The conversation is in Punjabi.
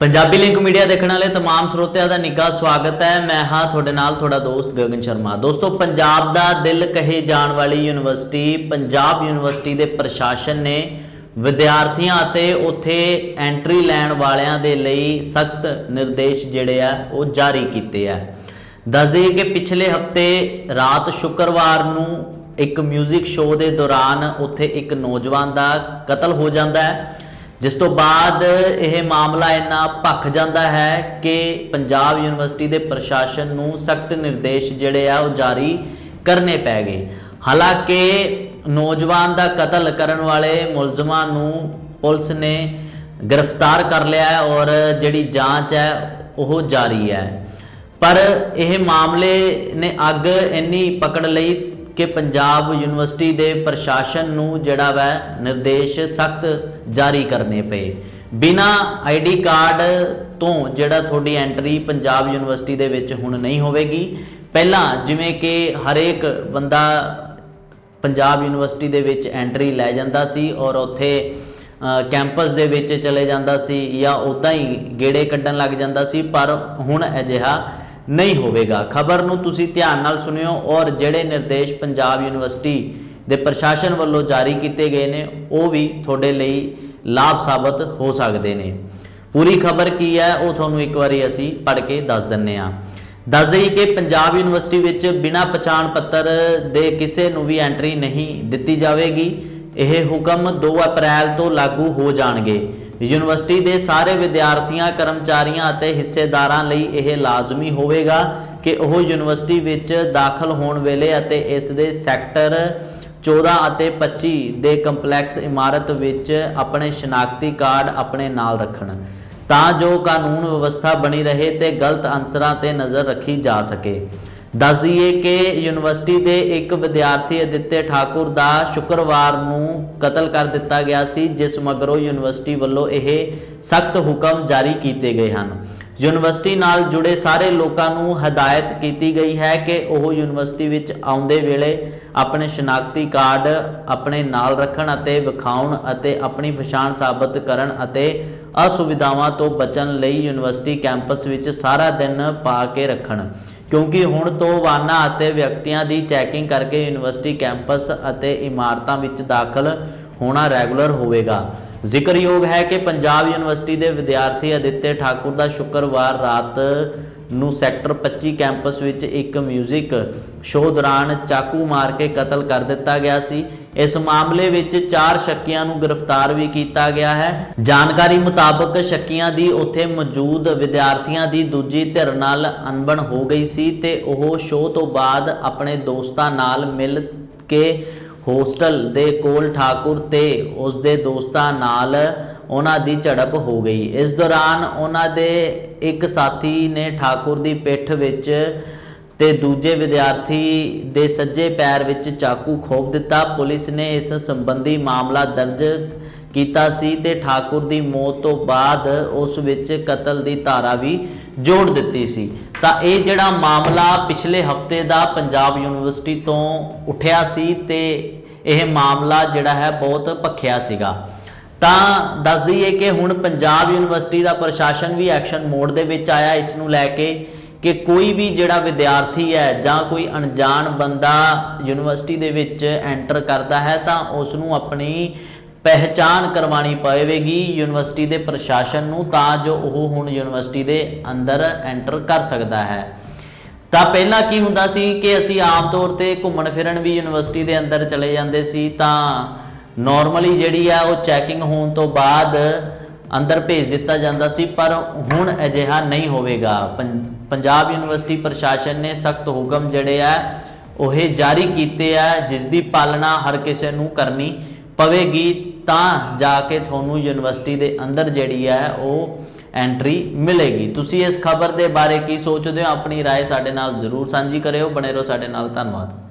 ਪੰਜਾਬੀ ਲਿੰਕ ਮੀਡੀਆ ਦੇਖਣ ਵਾਲੇ तमाम ਸਰੋਤਿਆਂ ਦਾ ਨਿੱਘਾ ਸਵਾਗਤ ਹੈ ਮੈਂ ਹਾਂ ਤੁਹਾਡੇ ਨਾਲ ਤੁਹਾਡਾ ਦੋਸਤ ਗਗਨ ਸ਼ਰਮਾ ਦੋਸਤੋ ਪੰਜਾਬ ਦਾ ਦਿਲ ਕਹੇ ਜਾਣ ਵਾਲੀ ਯੂਨੀਵਰਸਿਟੀ ਪੰਜਾਬ ਯੂਨੀਵਰਸਿਟੀ ਦੇ ਪ੍ਰਸ਼ਾਸਨ ਨੇ ਵਿਦਿਆਰਥੀਆਂ ਅਤੇ ਉੱਥੇ ਐਂਟਰੀ ਲੈਣ ਵਾਲਿਆਂ ਦੇ ਲਈ ਸਖਤ ਨਿਰਦੇਸ਼ ਜਿਹੜੇ ਆ ਉਹ ਜਾਰੀ ਕੀਤੇ ਆ ਦੱਸ ਦਈਏ ਕਿ ਪਿਛਲੇ ਹਫਤੇ ਰਾਤ ਸ਼ੁੱਕਰਵਾਰ ਨੂੰ ਇੱਕ 뮤직 ਸ਼ੋਅ ਦੇ ਦੌਰਾਨ ਉੱਥੇ ਇੱਕ ਨੌਜਵਾਨ ਦਾ ਕਤਲ ਹੋ ਜਾਂਦਾ ਹੈ ਜਿਸ ਤੋਂ ਬਾਅਦ ਇਹ ਮਾਮਲਾ ਇੰਨਾ ਭਖ ਜਾਂਦਾ ਹੈ ਕਿ ਪੰਜਾਬ ਯੂਨੀਵਰਸਿਟੀ ਦੇ ਪ੍ਰਸ਼ਾਸਨ ਨੂੰ ਸਖਤ ਨਿਰਦੇਸ਼ ਜਿਹੜੇ ਆ ਉਹ ਜਾਰੀ ਕਰਨੇ ਪੈ ਗਏ। ਹਾਲਾਂਕਿ ਨੌਜਵਾਨ ਦਾ ਕਤਲ ਕਰਨ ਵਾਲੇ ਮੁਲਜ਼ਮਾਂ ਨੂੰ ਪੁਲਿਸ ਨੇ ਗ੍ਰਿਫਤਾਰ ਕਰ ਲਿਆ ਹੈ ਔਰ ਜਿਹੜੀ ਜਾਂਚ ਹੈ ਉਹ ਜਾਰੀ ਹੈ। ਪਰ ਇਹ ਮਾਮਲੇ ਨੇ ਅੱਗ ਇੰਨੀ ਪਕੜ ਲਈ ਕਿ ਪੰਜਾਬ ਯੂਨੀਵਰਸਿਟੀ ਦੇ ਪ੍ਰਸ਼ਾਸਨ ਨੂੰ ਜਿਹੜਾ ਵੈ ਨਿਰਦੇਸ਼ ਸਖਤ ਜਾਰੀ ਕਰਨੇ ਪਏ। ਬਿਨਾ ਆਈਡੀ ਕਾਰਡ ਤੋਂ ਜਿਹੜਾ ਤੁਹਾਡੀ ਐਂਟਰੀ ਪੰਜਾਬ ਯੂਨੀਵਰਸਿਟੀ ਦੇ ਵਿੱਚ ਹੁਣ ਨਹੀਂ ਹੋਵੇਗੀ। ਪਹਿਲਾਂ ਜਿਵੇਂ ਕਿ ਹਰੇਕ ਬੰਦਾ ਪੰਜਾਬ ਯੂਨੀਵਰਸਿਟੀ ਦੇ ਵਿੱਚ ਐਂਟਰੀ ਲੈ ਜਾਂਦਾ ਸੀ ਔਰ ਉੱਥੇ ਕੈਂਪਸ ਦੇ ਵਿੱਚ ਚਲੇ ਜਾਂਦਾ ਸੀ ਜਾਂ ਉਦਾਂ ਹੀ ਗੇੜੇ ਕੱਢਣ ਲੱਗ ਜਾਂਦਾ ਸੀ, ਪਰ ਹੁਣ ਅਜਿਹਾ ਨਹੀਂ ਹੋਵੇਗਾ। ਖਬਰ ਨੂੰ ਤੁਸੀਂ ਧਿਆਨ ਨਾਲ ਸੁਣਿਓ ਔਰ ਜਿਹੜੇ ਨਿਰਦੇਸ਼ ਪੰਜਾਬ ਯੂਨੀਵਰਸਿਟੀ ਦੇ ਪ੍ਰਸ਼ਾਸਨ ਵੱਲੋਂ ਜਾਰੀ ਕੀਤੇ ਗਏ ਨੇ, ਉਹ ਵੀ ਤੁਹਾਡੇ ਲਈ ਲਾਭ ਸਾਬਤ ਹੋ ਸਕਦੇ ਨੇ। ਪੂਰੀ ਖਬਰ ਕੀ ਹੈ, ਉਹ ਤੁਹਾਨੂੰ ਇੱਕ ਵਾਰੀ ਅਸੀਂ ਪੜ੍ਹ ਕੇ ਦੱਸ ਦਿੰਨੇ ਆ ਦੱਸ ਦਈਏ ਕਿ ਪੰਜਾਬ ਯੂਨੀਵਰਸਿਟੀ ਵਿੱਚ ਬਿਨਾਂ ਪਛਾਣ ਪੱਤਰ ਦੇ ਕਿਸੇ ਨੂੰ ਵੀ ਐਂਟਰੀ ਨਹੀਂ ਦਿੱਤੀ ਜਾਵੇਗੀ। ਇਹ ਹੁਕਮ 2 ਅਪ੍ਰੈਲ ਤੋਂ ਲਾਗੂ ਹੋ ਜਾਣਗੇ। ਯੂਨੀਵਰਸਿਟੀ ਦੇ ਸਾਰੇ ਵਿਦਿਆਰਥੀਆਂ, ਕਰਮਚਾਰੀਆਂ ਅਤੇ ਹਿੱਸੇਦਾਰਾਂ ਲਈ ਇਹ ਲਾਜ਼ਮੀ ਹੋਵੇਗਾ ਕਿ ਉਹ ਯੂਨੀਵਰਸਿਟੀ ਵਿੱਚ ਦਾਖਲ ਹੋਣ ਵੇਲੇ ਅਤੇ ਇਸ ਦੇ ਸੈਕਟਰ 14 ਅਤੇ 25 ਦੇ ਕੰਪਲੈਕਸ ਇਮਾਰਤ ਵਿੱਚ ਆਪਣੇ ਸ਼ਨਾਖਤੀ ਕਾਰਡ ਆਪਣੇ ਨਾਲ ਰੱਖਣ, ਤਾਂ ਜੋ ਕਾਨੂੰਨ ਵਿਵਸਥਾ ਬਣੀ ਰਹੇ ਤੇ ਗਲਤ ਅਨਸਰਾਂ ਤੇ ਨਜ਼ਰ ਰੱਖੀ ਜਾ ਸਕੇ। ਦੱਸ ਦਈਏ ਕਿ ਯੂਨੀਵਰਸਿਟੀ ਦੇ ਇੱਕ ਵਿਦਿਆਰਥੀ ਅਦਿੱਤੇ ਠਾਕੁਰ ਦਾ ਸ਼ੁੱਕਰਵਾਰ ਨੂੰ ਕਤਲ ਕਰ ਦਿੱਤਾ ਗਿਆ ਸੀ, ਜਿਸ ਮਗਰੋਂ ਯੂਨੀਵਰਸਿਟੀ ਵੱਲੋਂ ਇਹ ਸਖਤ ਹੁਕਮ ਜਾਰੀ ਕੀਤੇ ਗਏ ਹਨ। ਯੂਨੀਵਰਸਿਟੀ ਨਾਲ ਜੁੜੇ ਸਾਰੇ ਲੋਕਾਂ ਨੂੰ ਹਦਾਇਤ ਕੀਤੀ ਗਈ ਹੈ ਕਿ ਉਹ ਯੂਨੀਵਰਸਿਟੀ ਵਿੱਚ ਆਉਂਦੇ ਵੇਲੇ ਆਪਣੇ ਸ਼ਨਾਖਤੀ ਕਾਰਡ ਆਪਣੇ ਨਾਲ ਰੱਖਣ ਅਤੇ ਵਿਖਾਉਣ ਅਤੇ ਆਪਣੀ ਪਛਾਣ ਸਾਬਤ ਕਰਨ ਅਤੇ ਅਸੁਵਿਧਾਵਾਂ ਤੋਂ ਬਚਣ ਲਈ ਯੂਨੀਵਰਸਿਟੀ ਕੈਂਪਸ ਵਿੱਚ ਸਾਰਾ ਦਿਨ ਪਾ ਕੇ ਰੱਖਣ। ਕਿਉਂਕਿ ਹੁਣ ਤੋਂ ਵਾਹਨਾਂ ਅਤੇ ਵਿਅਕਤੀਆਂ ਦੀ ਚੈਕਿੰਗ ਕਰਕੇ ਯੂਨੀਵਰਸਿਟੀ ਕੈਂਪਸ ਅਤੇ ਇਮਾਰਤਾਂ ਵਿੱਚ ਦਾਖਲ ਹੋਣਾ ਰੈਗੂਲਰ ਹੋਵੇਗਾ। ਜ਼ਿਕਰਯੋਗ ਹੈ ਕਿ ਪੰਜਾਬ ਯੂਨੀਵਰਸਿਟੀ ਦੇ ਵਿਦਿਆਰਥੀ ਅਦਿੱਤੇ ਠਾਕੁਰ ਦਾ ਸ਼ੁੱਕਰਵਾਰ ਰਾਤ ਨੂੰ ਸੈਕਟਰ 25 ਕੈਂਪਸ ਵਿੱਚ ਇੱਕ 뮤직 ਸ਼ੋਅ ਦੌਰਾਨ ਚਾਕੂ ਮਾਰ ਕੇ ਕਤਲ ਕਰ ਦਿੱਤਾ ਗਿਆ ਸੀ। ਇਸ ਮਾਮਲੇ ਵਿੱਚ ਚਾਰ ਸ਼ੱਕੀਆਂ ਨੂੰ ਗ੍ਰਿਫਤਾਰ ਵੀ ਕੀਤਾ ਗਿਆ ਹੈ। ਜਾਣਕਾਰੀ ਮੁਤਾਬਕ ਸ਼ੱਕੀਆਂ ਦੀ ਉੱਥੇ ਮੌਜੂਦ ਵਿਦਿਆਰਥੀਆਂ ਦੀ ਦੂਜੀ ਧਿਰ ਨਾਲ ਅਣਬਣ ਹੋ ਗਈ ਸੀ ਤੇ ਉਹ ਸ਼ੋਅ ਤੋਂ ਬਾਅਦ ਆਪਣੇ ਦੋਸਤਾਂ ਨਾਲ ਮਿਲ ਕੇ ਹੋਸਟਲ ਦੇ ਕੋਲ ਠਾਕੁਰ ਤੇ ਉਸ ਦੇ ਦੋਸਤਾਂ ਨਾਲ ਉਹਨਾਂ ਦੀ ਝੜਪ ਹੋ ਗਈ। ਇਸ ਦੌਰਾਨ ਉਹਨਾਂ ਦੇ ਇੱਕ ਸਾਥੀ ਨੇ ਠਾਕੁਰ ਦੀ ਪਿੱਠ ਵਿੱਚ ਤੇ ਦੂਜੇ ਵਿਦਿਆਰਥੀ ਦੇ ਸੱਜੇ ਪੈਰ ਵਿੱਚ ਚਾਕੂ ਖੋਪ ਦਿੱਤਾ। ਪੁਲਿਸ ਨੇ ਇਸ ਸੰਬੰਧੀ ਮਾਮਲਾ ਦਰਜ ਕੀਤਾ ਸੀ ਤੇ ਠਾਕੁਰ ਦੀ ਮੌਤ ਤੋਂ ਬਾਅਦ ਉਸ ਵਿੱਚ ਕਤਲ ਦੀ ਧਾਰਾ ਵੀ ਜੋੜ ਦਿੱਤੀ ਸੀ। ਤਾਂ ਇਹ ਜਿਹੜਾ ਮਾਮਲਾ ਪਿਛਲੇ ਹਫ਼ਤੇ ਦਾ ਪੰਜਾਬ ਯੂਨੀਵਰਸਿਟੀ ਤੋਂ ਉੱਠਿਆ ਸੀ ਤੇ ਇਹ ਮਾਮਲਾ ਜਿਹੜਾ ਹੈ ਬਹੁਤ ਭਖਿਆ ਸੀਗਾ। ਤਾਂ ਦੱਸ ਦਈਏ ਕਿ ਹੁਣ ਪੰਜਾਬ ਯੂਨੀਵਰਸਿਟੀ ਦਾ ਪ੍ਰਸ਼ਾਸਨ ਵੀ ਐਕਸ਼ਨ ਮੋਡ ਦੇ ਵਿੱਚ ਆਇਆ। ਇਸ ਨੂੰ ਲੈ ਕੇ ਕਿ ਕੋਈ ਵੀ ਜਿਹੜਾ ਵਿਦਿਆਰਥੀ ਹੈ ਜਾਂ ਕੋਈ ਅਣਜਾਣ ਬੰਦਾ ਯੂਨੀਵਰਸਿਟੀ ਦੇ ਵਿੱਚ ਐਂਟਰ ਕਰਦਾ ਹੈ ਤਾਂ ਉਸ ਨੂੰ ਆਪਣੀ ਪਹਿਚਾਨ ਕਰਵਾਣੀ ਪਵੇਗੀ ਯੂਨੀਵਰਸਿਟੀ ਦੇ ਪ੍ਰਸ਼ਾਸਨ ਨੂੰ ਤਾਂ ਜੋ ਉਹ ਹੁਣ ਯੂਨੀਵਰਸਿਟੀ ਦੇ ਅੰਦਰ ਐਂਟਰ ਕਰ ਸਕਦਾ ਹੈ। ਤਾਂ ਪਹਿਲਾਂ ਕੀ ਹੁੰਦਾ ਸੀ ਕਿ ਅਸੀਂ ਆਮ ਤੌਰ ਤੇ ਘੁੰਮਣ ਫਿਰਨ ਵੀ ਯੂਨੀਵਰਸਿਟੀ ਦੇ ਅੰਦਰ ਚਲੇ ਜਾਂਦੇ ਸੀ ਤਾਂ ਨਾਰਮਲੀ ਜਿਹੜੀ ਆ ਉਹ ਚੈਕਿੰਗ ਹੋਣ ਤੋਂ ਬਾਅਦ ਅੰਦਰ ਭੇਜ ਦਿੱਤਾ ਜਾਂਦਾ ਸੀ, ਪਰ ਹੁਣ ਅਜਿਹਾ ਨਹੀਂ ਹੋਵੇਗਾ। ਪੰ- ਪੰਜਾਬ ਯੂਨੀਵਰਸਿਟੀ ਪ੍ਰਸ਼ਾਸਨ ਨੇ ਸਖਤ ਹੁਕਮ ਜਿਹੜੇ ਆ ਉਹ ਜਾਰੀ ਕੀਤੇ ਆ, ਜਿਸ ਦੀ ਪਾਲਣਾ ਹਰ ਕਿਸੇ ਨੂੰ ਕਰਨੀ ਪਵੇਗੀ। ਤਾਂ ਜਾ ਕੇ ਤੁਹਾਨੂੰ ਯੂਨੀਵਰਸਿਟੀ ਦੇ ਅੰਦਰ ਜਿਹੜੀ ਹੈ ਉਹ ਐਂਟਰੀ ਮਿਲੇਗੀ ਤੁਸੀਂ ਇਸ ਖਬਰ ਦੇ ਬਾਰੇ ਕੀ ਸੋਚਦੇ ਹੋ ਆਪਣੀ رائے ਸਾਡੇ ਨਾਲ ਜ਼ਰੂਰ ਸਾਂਝੀ ਕਰਿਓ ਬਣੇ ਰਹੋ ਸਾਡੇ ਨਾਲ ਧੰਨਵਾਦ